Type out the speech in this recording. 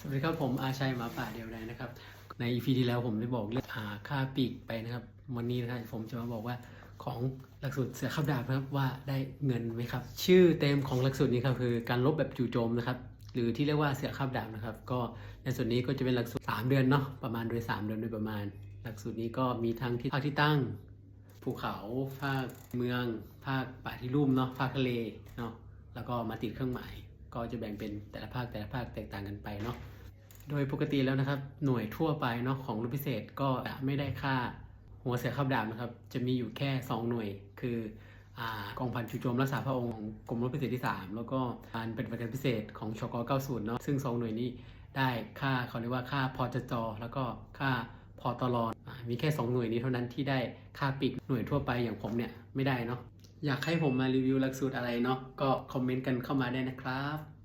สวัสดีครับผมอาชัยหมาป่าเดียวดายนะครับ ใน EP ที่แล้วผมได้บอกเรื่องอาค่าปีกไปนะครับ วันนี้นะครับผมจะมาบอกว่าของหลักสูตรเสือขับดาบนะครับว่าได้เงินไหมครับ ชื่อเต็มของหลักสูตรนี้ครับคือการลบแบบจู่โจมนะครับหรือที่เรียกว่าเสือขับดาบนะครับ ก็ในส่วนนี้ก็จะเป็นหลักสูตร 3 เดือนเนาะประมาณโดย 3 เดือนโดยประมาณ หลักสูตรนี้ก็มีทั้งที่ภาคที่ตั้งภูเขาภาคเมือง ภาคป่าที่ลุ่มเนาะภาคทะเลเนาะแล้วก็มาติดเครื่องหมาย ก็จะแบ่งเป็นแต่ละภาคแต่ละภาคแตกต่างกันไปเนาะโดยปกติแล้วนะครับหน่วยทั่วไปเนาะของรุ่นพิเศษก็ไม่ได้ค่าหัวเสือขับดาบนะครับ จะมีอยู่แค่ 2 หน่วย คืออกองพันจูโจมรักษาพระองค์ของกรมรบพิเศษที่ 3 แล้วก็การปฏิบัติการพิเศษของชก90เนาะซึ่ง 2 หน่วยนี้ได้ค่าเขาเรียกว่าค่าพอจจแล้วก็ค่าพอตลอ่ามีแค่ 2 หน่วยนี้เท่านั้นที่ได้ค่าปีกหน่วยทั่วไปอย่างผมเนี่ยไม่ได้เนาะ อยากให้ผมมารีวิวหลักสูตรอะไรเนาะก็คอมเมนต์กันเข้ามาได้นะครับ